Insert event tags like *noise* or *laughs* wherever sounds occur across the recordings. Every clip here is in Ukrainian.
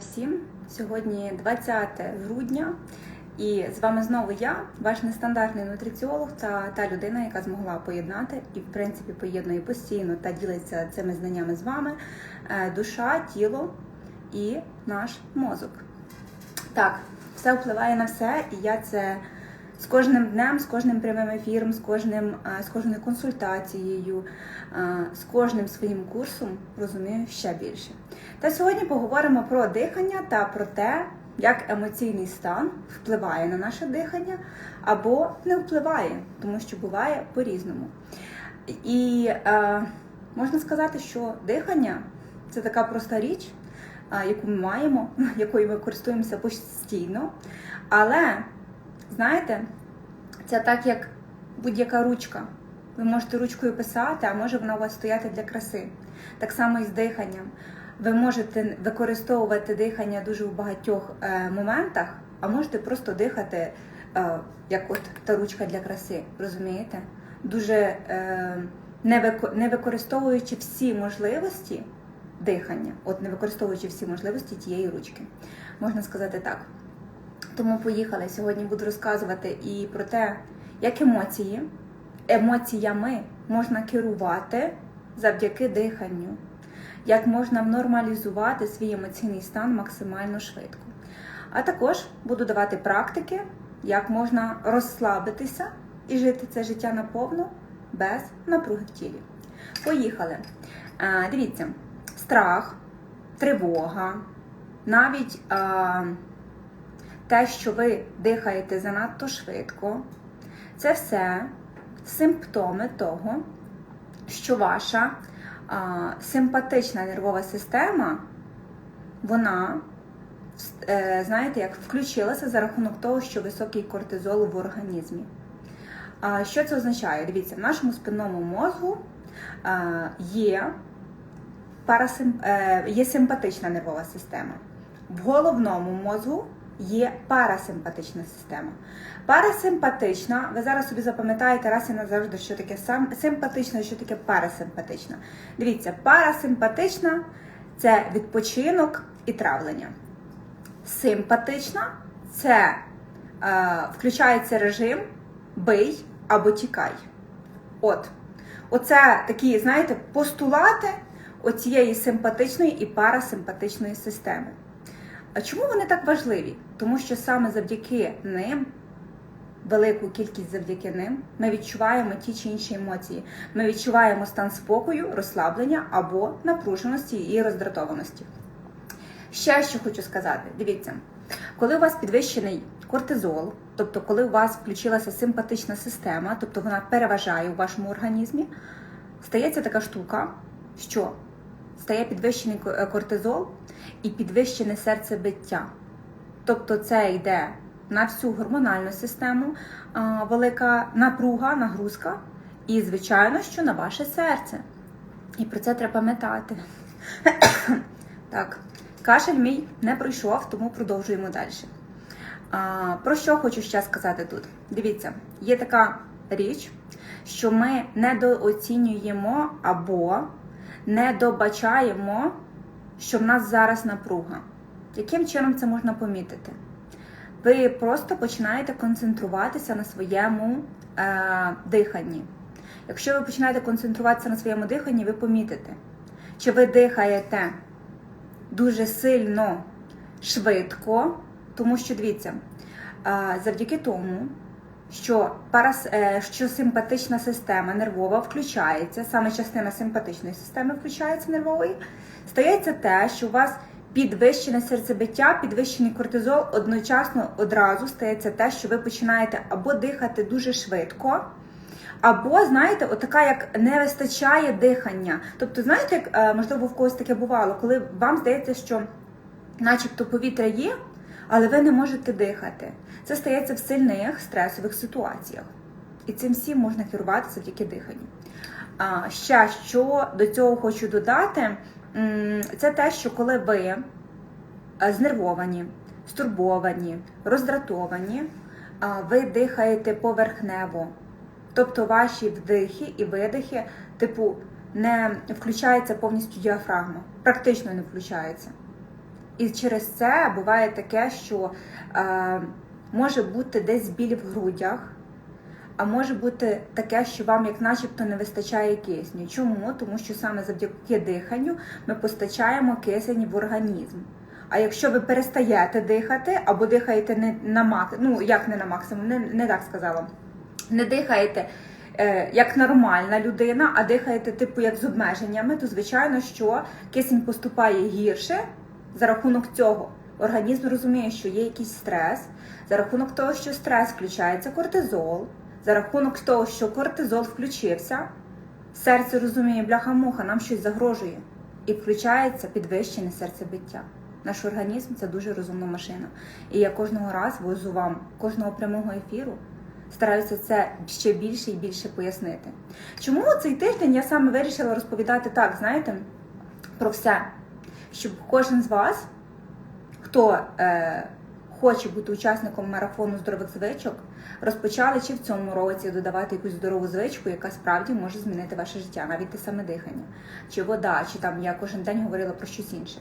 Всім сьогодні 20 грудня, і з вами знову я, ваш нестандартний нутриціолог та та людина, яка змогла поєднати і, в принципі, поєднує постійно та ділиться цими знаннями з вами е, душа, тіло і наш мозок. Так, все впливає на все, і я це з кожним днем, з кожним прямим ефіром, з кожним е, з кожною консультацією, е, з кожним своїм курсом розумію ще більше. Та сьогодні поговоримо про дихання та про те, як емоційний стан впливає на наше дихання або не впливає, тому що буває по-різному. І е, можна сказати, що дихання це така проста річ, е, яку ми маємо, *laughs* якою ми користуємося постійно. Але, знаєте, це так, як будь-яка ручка. Ви можете ручкою писати, а може вона у вас стояти для краси. Так само і з диханням. Ви можете використовувати дихання дуже в багатьох е, моментах, а можете просто дихати, е, як от та ручка для краси, розумієте? Дуже е, не, вико, не використовуючи всі можливості дихання, от не використовуючи всі можливості тієї ручки, можна сказати так. Тому поїхали. Сьогодні буду розказувати і про те, як емоції, емоціями можна керувати завдяки диханню як можна нормалізувати свій емоційний стан максимально швидко. А також буду давати практики, як можна розслабитися і жити це життя наповну без напруги в тілі. Поїхали. А, дивіться, страх, тривога, навіть а, те, що ви дихаєте занадто швидко, це все симптоми того, що ваша симпатична нервова система, вона, е, знаєте, як включилася за рахунок того, що високий кортизол в організмі. Що це означає? Дивіться, в нашому спинному мозку є, парасим... Е, є симпатична нервова система. В головному мозку є парасимпатична система. Парасимпатична, ви зараз собі запам'ятаєте раз і назавжди, що таке симпатична що таке парасимпатична. Дивіться, парасимпатична це відпочинок і травлення. Симпатична це е, включається режим бий або тікай. От. Оце такі, знаєте, постулати оцієї симпатичної і парасимпатичної системи. А чому вони так важливі? Тому що саме завдяки ним, велику кількість завдяки ним, ми відчуваємо ті чи інші емоції. Ми відчуваємо стан спокою, розслаблення або напруженості і роздратованості. Ще що хочу сказати: дивіться, коли у вас підвищений кортизол, тобто коли у вас включилася симпатична система, тобто вона переважає у вашому організмі, стається така штука, що стає підвищений кортизол і підвищене серцебиття. Тобто це йде на всю гормональну систему, велика напруга, нагрузка, і, звичайно, що на ваше серце. І про це треба пам'ятати. *coughs* так, кашель мій не пройшов, тому продовжуємо далі. А, Про що хочу ще сказати тут? Дивіться, є така річ, що ми недооцінюємо або не добачаємо, що в нас зараз напруга. Яким чином це можна помітити? Ви просто починаєте концентруватися на своєму е, диханні. Якщо ви починаєте концентруватися на своєму диханні, ви помітите, чи ви дихаєте дуже сильно швидко, тому що дивіться, е, завдяки тому, що парас, е, що симпатична система нервова включається, саме частина симпатичної системи включається нервової, стається те, що у вас підвищене серцебиття, підвищений кортизол, одночасно одразу стається те, що ви починаєте або дихати дуже швидко. Або, знаєте, отака, як не вистачає дихання. Тобто, знаєте, як е, можливо в когось таке бувало, коли вам здається, що начебто повітря є, але ви не можете дихати. Це стається в сильних стресових ситуаціях. І цим всім можна керувати завдяки диханню. А ще що до цього хочу додати, це те, що коли ви е, знервовані, стурбовані, роздратовані, ви дихаєте поверхнево. Тобто ваші вдихи і видихи, типу, не включається повністю діафрагма, практично не включається. І через це буває таке, що е, може бути десь біль в грудях, а може бути таке, що вам як начебто не вистачає кисню. Чому? Тому що саме завдяки диханню ми постачаємо кисень в організм. А якщо ви перестаєте дихати або дихаєте не на мак... ну як не на максимум, не, не так сказала, не дихаєте е, як нормальна людина, а дихаєте типу як з обмеженнями, то звичайно, що кисень поступає гірше за рахунок цього. Організм розуміє, що є якийсь стрес. За рахунок того, що стрес включається кортизол, за рахунок того, що кортизол включився, серце розуміє, бляха-муха, нам щось загрожує. І включається підвищене серцебиття. Наш організм це дуже розумна машина. І я кожного разу возу вам, кожного прямого ефіру стараюся це ще більше і більше пояснити. Чому цей тиждень я саме вирішила розповідати так, знаєте, про все, щоб кожен з вас, хто е, хоче бути учасником марафону здорових звичок, розпочали чи в цьому році додавати якусь здорову звичку, яка справді може змінити ваше життя, навіть те саме дихання, чи вода, чи там я кожен день говорила про щось інше.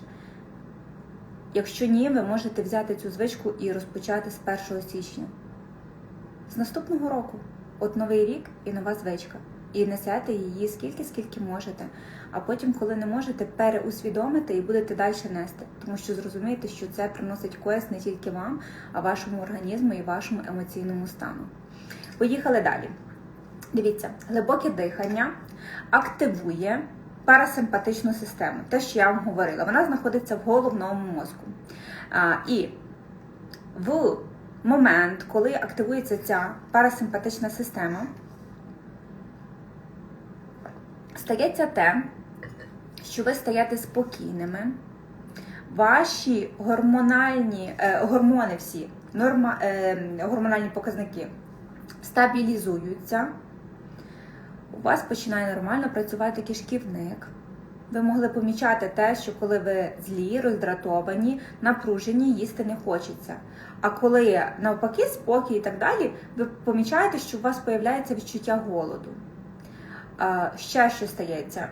Якщо ні, ви можете взяти цю звичку і розпочати з 1 січня. З наступного року. От новий рік і нова звичка. І несете її скільки, скільки можете. А потім, коли не можете, переусвідомите і будете далі нести. Тому що зрозумієте, що це приносить користь не тільки вам, а вашому організму і вашому емоційному стану. Поїхали далі. Дивіться, глибоке дихання активує парасимпатичну систему. Те, що я вам говорила, вона знаходиться в головному мозку. А, і в момент, коли активується ця парасимпатична система, стається те, що ви стаєте спокійними, ваші гормональні е, гормони всі, норма, е, гормональні показники стабілізуються, у вас починає нормально працювати кишківник. Ви могли помічати те, що коли ви злі, роздратовані, напружені, їсти не хочеться. А коли навпаки спокій і так далі, ви помічаєте, що у вас з'являється відчуття голоду. Ще що стається?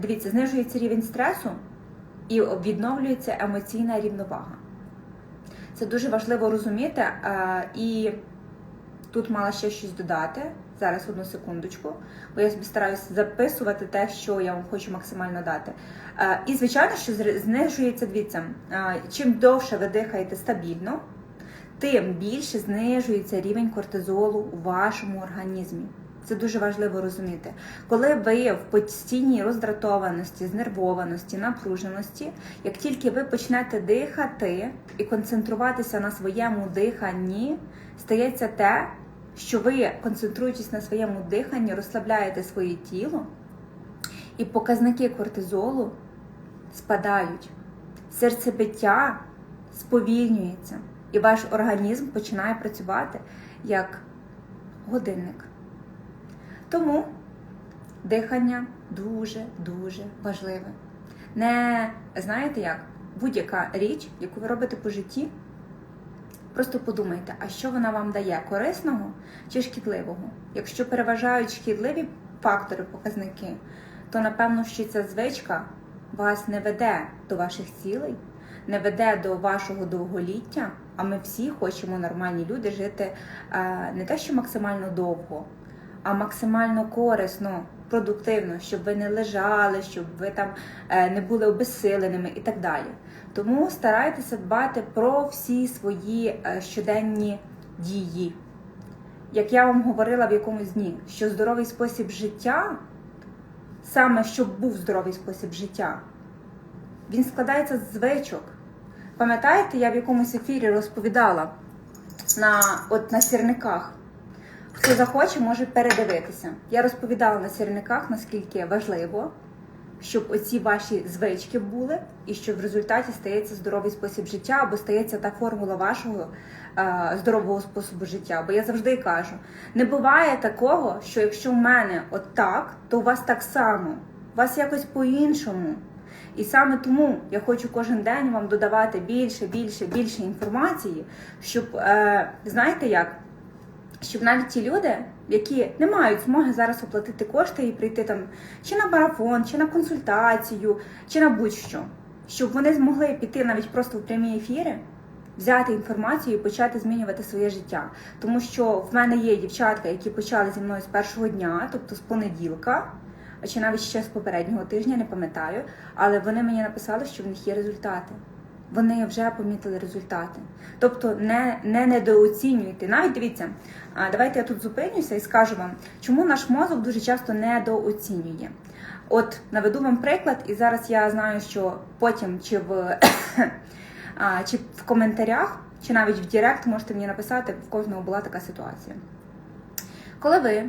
Дивіться, знижується рівень стресу і відновлюється емоційна рівновага. Це дуже важливо розуміти. І тут мала ще щось додати. Зараз одну секундочку, бо я стараюся записувати те, що я вам хочу максимально дати. І, звичайно, що знижується дивіться, чим довше ви дихаєте стабільно, тим більше знижується рівень кортизолу у вашому організмі. Це дуже важливо розуміти. Коли ви в постійній роздратованості, знервованості, напруженості, як тільки ви почнете дихати і концентруватися на своєму диханні, стається те, що ви, концентруючись на своєму диханні, розслабляєте своє тіло, і показники кортизолу спадають, серцебиття сповільнюється, і ваш організм починає працювати як годинник. Тому дихання дуже-дуже важливе. Не знаєте як, будь-яка річ, яку ви робите по житті, Просто подумайте, а що вона вам дає корисного чи шкідливого? Якщо переважають шкідливі фактори, показники, то напевно, що ця звичка вас не веде до ваших цілей, не веде до вашого довголіття. А ми всі хочемо нормальні люди жити е, не те, що максимально довго, а максимально корисно, продуктивно, щоб ви не лежали, щоб ви там е, не були обезсиленими і так далі. Тому старайтеся дбати про всі свої е, щоденні дії. Як я вам говорила в якомусь дні, що здоровий спосіб життя, саме щоб був здоровий спосіб життя, він складається з звичок. Пам'ятаєте, я в якомусь ефірі розповідала на, от, на сірниках. Хто захоче, може передивитися. Я розповідала на сірниках, наскільки важливо, щоб оці ваші звички були, і що в результаті стається здоровий спосіб життя, або стається та формула вашого е, здорового способу життя. Бо я завжди кажу: не буває такого, що якщо в мене от так, то у вас так само, у вас якось по-іншому. І саме тому я хочу кожен день вам додавати більше, більше, більше інформації, щоб, е, знаєте як, щоб навіть ті люди, які не мають змоги зараз оплатити кошти і прийти там чи на марафон, чи на консультацію, чи на будь-що, щоб вони змогли піти навіть просто в прямі ефіри, взяти інформацію і почати змінювати своє життя. Тому що в мене є дівчатка, які почали зі мною з першого дня, тобто з понеділка, чи навіть ще з попереднього тижня, не пам'ятаю, але вони мені написали, що в них є результати. Вони вже помітили результати. Тобто не, не недооцінюйте. Навіть дивіться, давайте я тут зупинюся і скажу вам, чому наш мозок дуже часто недооцінює. От наведу вам приклад, і зараз я знаю, що потім чи в, *coughs* чи в коментарях, чи навіть в Директ можете мені написати, в кожного була така ситуація. Коли ви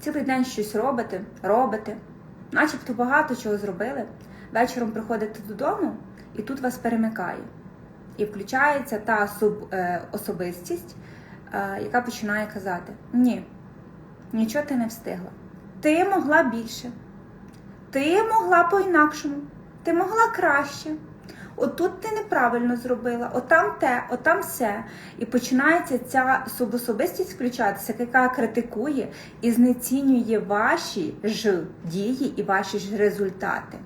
цілий день щось робите, робите, начебто багато чого зробили, вечором приходите додому, і тут вас перемикає. І включається та е, особистість, е, яка починає казати: Ні, нічого ти не встигла. Ти могла більше. Ти могла по-інакшому, ти могла краще. Отут ти неправильно зробила, отам те, отам все. І починається ця субособистість включатися, яка критикує і знецінює ваші ж дії і ваші ж результати.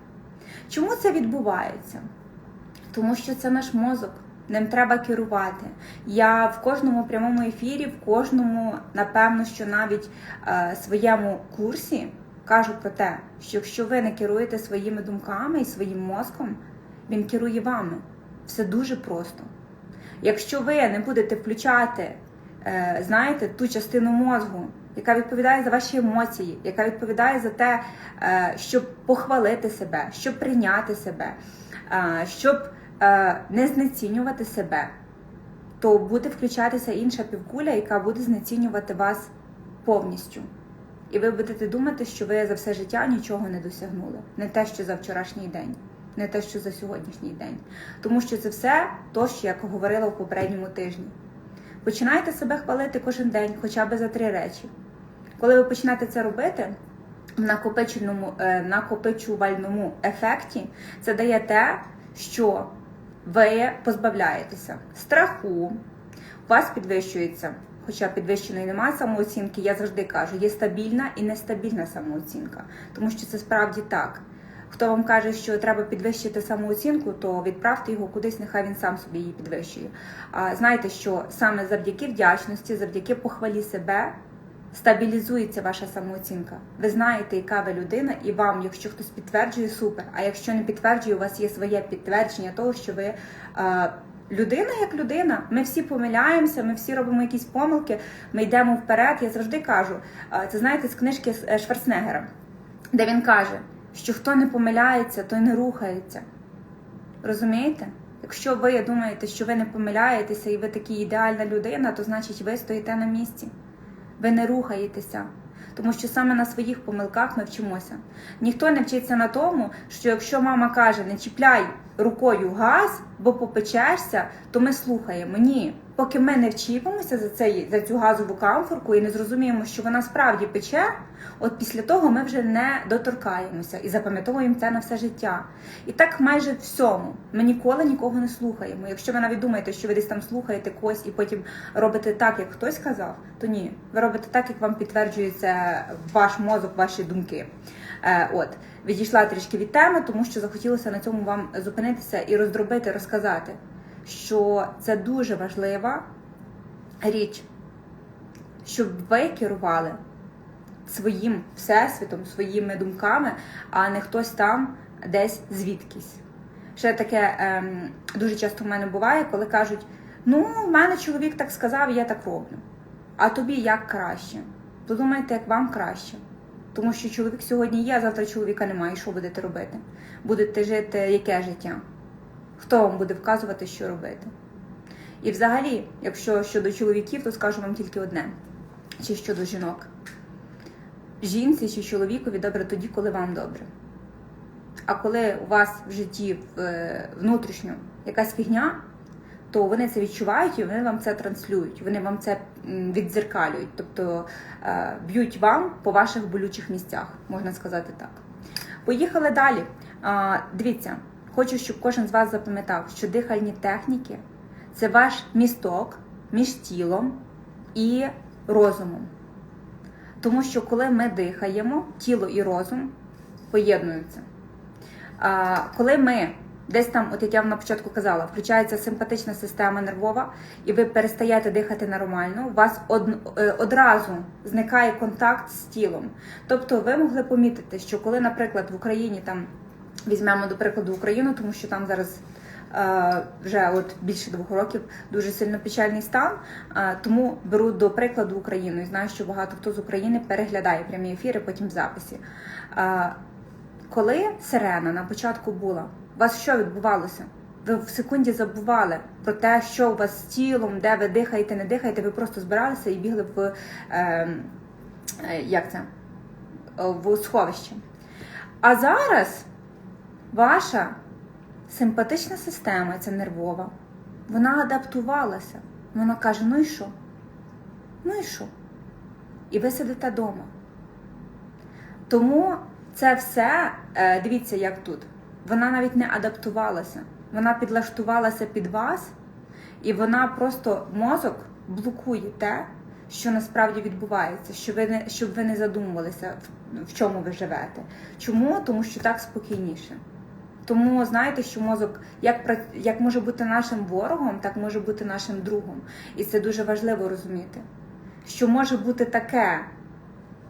Чому це відбувається? Тому що це наш мозок. Ним треба керувати. Я в кожному прямому ефірі, в кожному, напевно, що навіть е, своєму курсі кажу про те, що якщо ви не керуєте своїми думками і своїм мозком, він керує вами. Все дуже просто. Якщо ви не будете включати, е, знаєте, ту частину мозгу, яка відповідає за ваші емоції, яка відповідає за те, е, щоб похвалити себе, щоб прийняти себе, е, щоб не знецінювати себе, то буде включатися інша півкуля, яка буде знецінювати вас повністю. І ви будете думати, що ви за все життя нічого не досягнули. Не те, що за вчорашній день, не те, що за сьогоднішній день. Тому що це все то, що я говорила в попередньому тижні. Починайте себе хвалити кожен день, хоча б за три речі. Коли ви почнете це робити, в е, накопичувальному ефекті це дає те, що ви позбавляєтеся страху, вас підвищується, хоча підвищеної немає самооцінки, я завжди кажу, є стабільна і нестабільна самооцінка, тому що це справді так. Хто вам каже, що треба підвищити самооцінку, то відправте його кудись, нехай він сам собі її підвищує. А знайте, що саме завдяки вдячності, завдяки похвалі себе стабілізується ваша самооцінка. Ви знаєте, яка ви людина, і вам, якщо хтось підтверджує, супер. А якщо не підтверджує, у вас є своє підтвердження того, що ви. Е, Людина як людина, ми всі помиляємося, ми всі робимо якісь помилки, ми йдемо вперед. Я завжди кажу, е, це знаєте з книжки е, Шварценеггера, де він каже, що хто не помиляється, той не рухається. Розумієте? Якщо ви думаєте, що ви не помиляєтеся і ви такі ідеальна людина, то значить ви стоїте на місці. Ви не рухаєтеся. Тому що саме на своїх помилках ми вчимося. Ніхто не вчиться на тому, що якщо мама каже, не чіпляй рукою газ, бо попечешся, то ми слухаємо. Ні. Поки ми не вчіпимося за цей, за цю газову камфорку і не зрозуміємо, що вона справді пече, от після того ми вже не доторкаємося і запам'ятовуємо це на все життя. І так майже всьому. Ми ніколи нікого не слухаємо. Якщо ви навіть думаєте, що ви десь там слухаєте когось і потім робите так, як хтось сказав, то ні. Ви робите так, як вам підтверджується ваш мозок, ваші думки. Е, От відійшла трішки від теми, тому що захотілося на цьому вам зупинитися і роздробити, розказати, що це дуже важлива річ, щоб ви керували своїм всесвітом, своїми думками, а не хтось там десь звідкись. Ще таке ем, дуже часто в мене буває, коли кажуть: ну, в мене чоловік так сказав, я так роблю. А тобі як краще? Подумайте, як вам краще. Тому що чоловік сьогодні є, а завтра чоловіка немає. І що будете робити? Будете жити яке життя? Хто вам буде вказувати, що робити? І взагалі, якщо щодо чоловіків, то скажу вам тільки одне: чи щодо жінок. Жінці чи чоловікові добре тоді, коли вам добре. А коли у вас в житті е, внутрішньо якась фігня, то вони це відчувають і вони вам це транслюють, вони вам це віддзеркалюють, тобто е, б'ють вам по ваших болючих місцях, можна сказати так. Поїхали далі. Дивіться, хочу, щоб кожен з вас запам'ятав, що дихальні техніки це ваш місток між тілом і розумом. Тому що коли ми дихаємо, тіло і розум поєднуються. Коли ми Десь там, от як я вам на початку казала, включається симпатична система нервова, і ви перестаєте дихати нормально. У вас од, е, одразу зникає контакт з тілом. Тобто, ви могли помітити, що коли, наприклад, в Україні там візьмемо до прикладу Україну, тому що там зараз. е, Вже от більше двох років дуже сильно печальний стан, е, тому беру до прикладу Україну і знаю, що багато хто з України переглядає прямі ефіри, потім записі. Коли сирена на початку була, у вас що відбувалося? Ви в секунді забували про те, що у вас з тілом, де ви дихаєте, не дихаєте. Ви просто збиралися і бігли в е, е, як це? Е, в сховище. А зараз ваша симпатична система, ця нервова, вона адаптувалася. Вона каже: ну і що? Ну і що? І ви сидите вдома. Тому це все, е, дивіться, як тут. Вона навіть не адаптувалася. Вона підлаштувалася під вас, і вона просто мозок блокує те, що насправді відбувається, що ви не, щоб ви не задумувалися, в, чому ви живете. Чому? Тому що так спокійніше. Тому знаєте, що мозок як як може бути нашим ворогом, так може бути нашим другом. І це дуже важливо розуміти. Що може бути таке,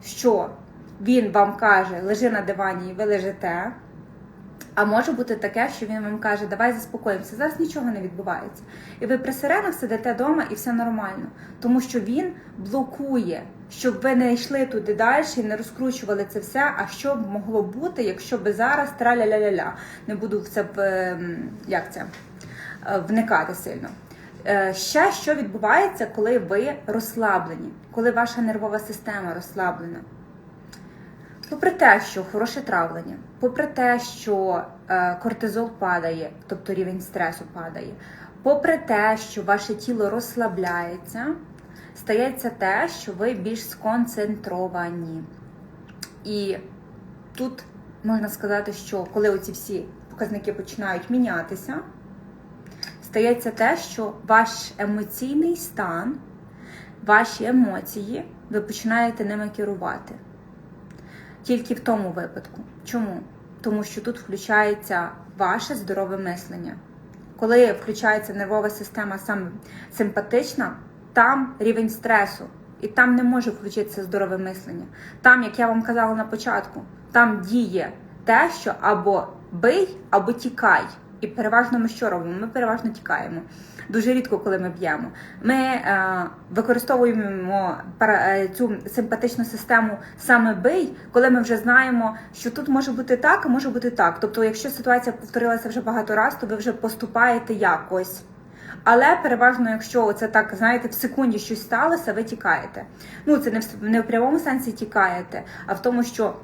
що він вам каже, лежи на дивані, і ви лежите. А може бути таке, що він вам каже, давай заспокоїмося, зараз нічого не відбувається. І ви при сиренах сидите вдома і все нормально. Тому що він блокує, щоб ви не йшли туди далі і не розкручували це все. А що б могло бути, якщо би зараз траля-ля-ля-ля. Не буду в це ем, як це, е, вникати сильно. Е, Ще що відбувається, коли ви розслаблені, коли ваша нервова система розслаблена. Попри те, що хороше травлення, попри те, що е, кортизол падає, тобто рівень стресу падає, попри те, що ваше тіло розслабляється, стається те, що ви більш сконцентровані. І тут можна сказати, що коли оці всі показники починають мінятися, стається те, що ваш емоційний стан, ваші емоції, ви починаєте ними керувати. Тільки в тому випадку. Чому? Тому що тут включається ваше здорове мислення. Коли включається нервова система симпатична, там рівень стресу, і там не може включитися здорове мислення. Там, як я вам казала на початку, там діє те, що або бий, або тікай. І переважно ми що робимо? Ми переважно тікаємо. Дуже рідко, коли ми б'ємо. Ми е, використовуємо е, цю симпатичну систему саме бий, коли ми вже знаємо, що тут може бути так, а може бути так. Тобто, якщо ситуація повторилася вже багато разів, то ви вже поступаєте якось. Але переважно, якщо це так, знаєте, в секунді щось сталося, ви тікаєте. Ну, це не в, не в прямому сенсі тікаєте, а в тому, що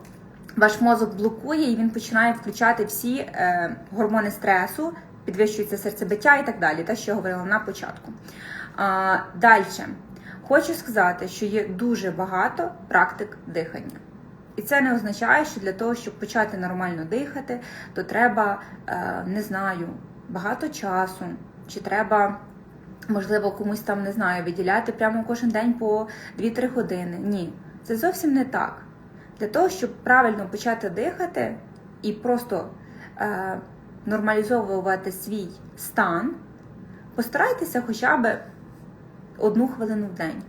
ваш мозок блокує і він починає включати всі е, гормони стресу, підвищується серцебиття і так далі, те, що я говорила на початку. А, далі. Хочу сказати, що є дуже багато практик дихання. І це не означає, що для того, щоб почати нормально дихати, то треба, е, не знаю, багато часу, чи треба, можливо, комусь там не знаю, виділяти прямо кожен день по 2-3 години. Ні, це зовсім не так. Для того, щоб правильно почати дихати і просто е, нормалізовувати свій стан, постарайтеся хоча б одну хвилину в день.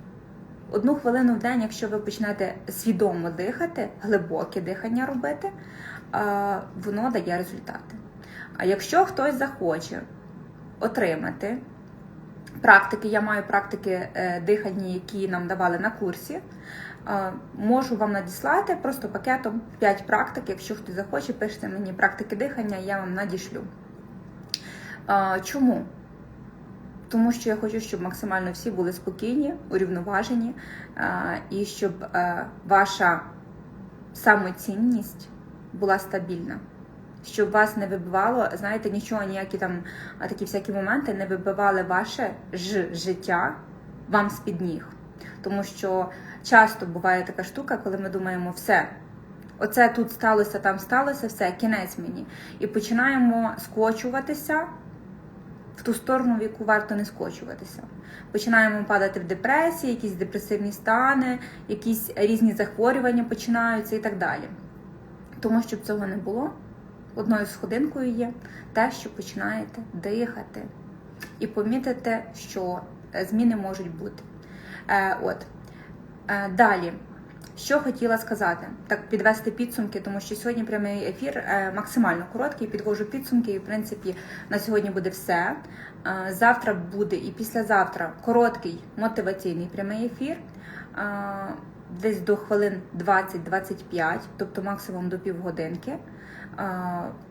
Одну хвилину в день, якщо ви почнете свідомо дихати, глибоке дихання робити, е, воно дає результати. А якщо хтось захоче отримати практики, я маю практики е, дихання, які нам давали на курсі. Можу вам надіслати просто пакетом 5 практик. Якщо хтось захоче, пишете мені практики дихання, я вам надішлю. Чому? Тому що я хочу, щоб максимально всі були спокійні, урівноважені, і щоб е, ваша самоцінність була стабільна. Щоб вас не вибивало, знаєте, нічого, ніякі там такі всякі моменти не вибивали ваше ж життя вам з-під ніг. Тому що часто буває така штука, коли ми думаємо, все, оце тут сталося, там сталося, все, кінець мені. І починаємо скочуватися в ту сторону, в яку варто не скочуватися. Починаємо падати в депресії, якісь депресивні стани, якісь різні захворювання починаються і так далі. Тому щоб цього не було, одною сходинкою є те, що починаєте дихати і помітите, що зміни можуть бути. Е, от. Е, далі. Що хотіла сказати, так підвести підсумки, тому що сьогодні прямий ефір е, максимально короткий. Підвожу підсумки, і в принципі на сьогодні буде все. Е, Завтра буде і післязавтра короткий мотиваційний прямий ефір, десь до хвилин 20-25, тобто максимум до півгодинки.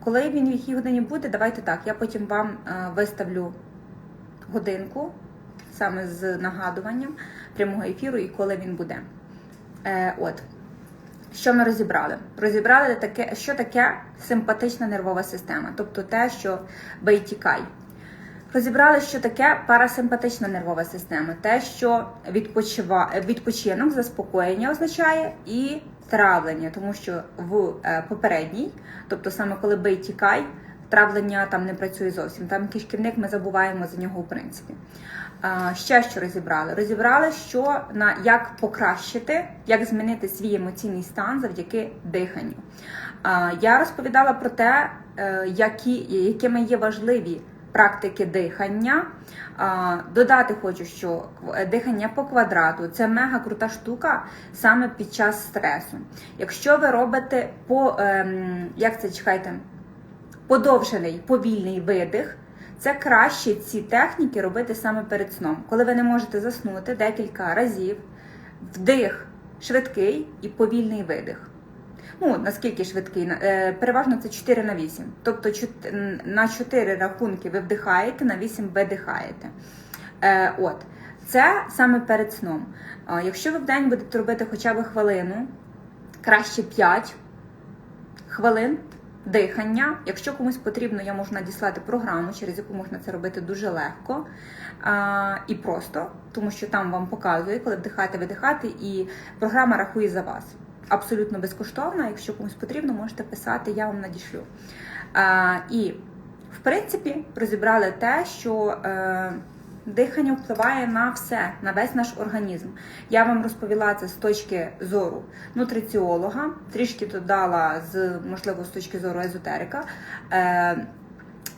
Коли він в якій годині буде, давайте так. Я потім вам виставлю годинку саме з нагадуванням прямого ефіру і коли він буде. Е, от. Що ми розібрали? Розібрали таке, що таке симпатична нервова система, тобто те, що бий тікай. Розібрали, що таке парасимпатична нервова система, те, що відпочива... відпочинок, заспокоєння означає, і травлення, тому що в е, попередній, тобто саме коли бий тікай, травлення там не працює зовсім. Там кишківник ми забуваємо за нього в принципі. А, Ще що розібрали? Розібрали, що на як покращити, як змінити свій емоційний стан завдяки диханню. Я розповідала про те, е, які, якими є важливі практики дихання. Додати хочу, що дихання по квадрату це мега крута штука саме під час стресу. Якщо ви робите по ем, як це чекайте, подовжений повільний видих. Це краще ці техніки робити саме перед сном, коли ви не можете заснути декілька разів, вдих швидкий і повільний видих. Ну, наскільки швидкий? Е, Переважно це 4 на 8. Тобто на 4 рахунки ви вдихаєте, на 8 видихаєте. Е, От. Це саме перед сном. Якщо ви в день будете робити хоча б хвилину, краще 5 хвилин дихання. Якщо комусь потрібно, я можу надіслати програму, через яку можна це робити дуже легко а, і просто, тому що там вам показує, коли вдихати, видихати, і програма рахує за вас. Абсолютно безкоштовна. Якщо комусь потрібно, можете писати, я вам надішлю. А, і, в принципі, розібрали те, що. Е, Дихання впливає на все, на весь наш організм. Я вам розповіла це з точки зору нутриціолога, трішки додала з, можливо, з точки зору езотерика. Е,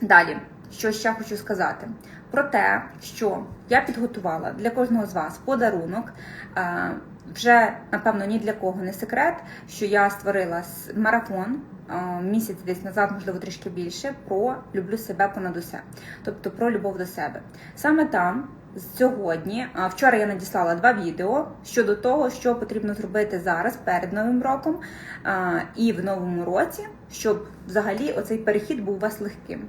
далі, що ще хочу сказати? Про те, що я підготувала для кожного з вас подарунок. Е, вже, напевно, ні для кого не секрет, що я створила марафон місяць десь назад, можливо, трішки більше, про люблю себе понад усе, тобто про любов до себе. Саме там. Сьогодні, вчора я надіслала два відео щодо того, що потрібно зробити зараз перед новим роком і в новому році, щоб взагалі оцей перехід був у вас легким.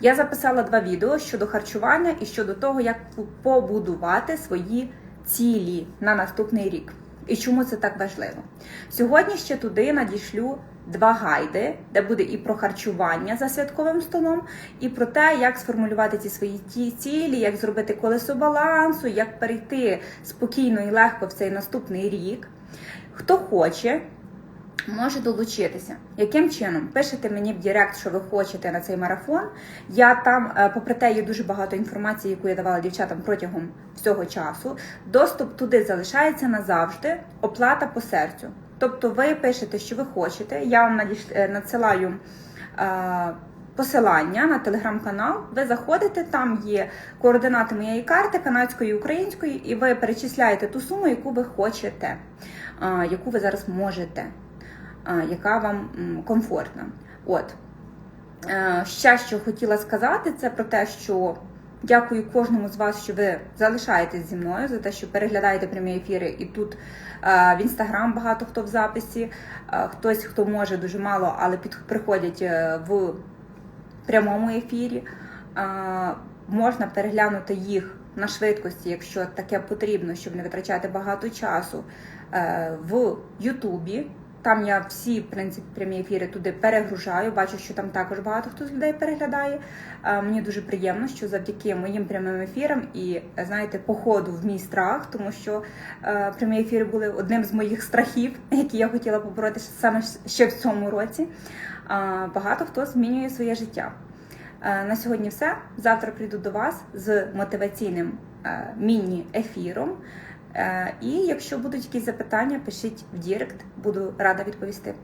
Я записала два відео щодо харчування і щодо того, як побудувати свої цілі на наступний рік. І чому це так важливо? Сьогодні ще туди надішлю два гайди, де буде і про харчування за святковим столом, і про те, як сформулювати ці свої цілі, як зробити колесо балансу, як перейти спокійно і легко в цей наступний рік. Хто хоче, може долучитися. Яким чином? Пишете мені в Директ, що ви хочете на цей марафон. Я там, е, попри те, є дуже багато інформації, яку я давала дівчатам протягом всього часу. Доступ туди залишається назавжди, оплата по серцю. Тобто ви пишете, що ви хочете, я вам е, надсилаю е, посилання на телеграм-канал. Ви заходите, там є координати моєї карти, канадської і української, і ви перечисляєте ту суму, яку ви хочете, яку ви зараз можете, яка вам комфортна. От. Ще що хотіла сказати, це про те, що дякую кожному з вас, що ви залишаєтесь зі мною за те, що переглядаєте прямі ефіри і тут. В інстаграм багато хто в записі, хтось хто може дуже мало, але приходять е, в прямому ефірі. Можна переглянути їх на швидкості, якщо таке потрібно, щоб не витрачати багато часу е, в Ютубі. Там я всі в принципі прямі ефіри туди перегружаю. Бачу, що там також багато хто з людей переглядає. Мені дуже приємно, що завдяки моїм прямим ефірам і знаєте, походу в мій страх, тому що е, прямі ефіри були одним з моїх страхів, які я хотіла побороти саме ще в цьому році. Багато хто змінює своє життя. Е, на сьогодні все. Завтра прийду до вас з мотиваційним е, міні-ефіром. І якщо будуть якісь запитання, пишіть в Дірект, буду рада відповісти.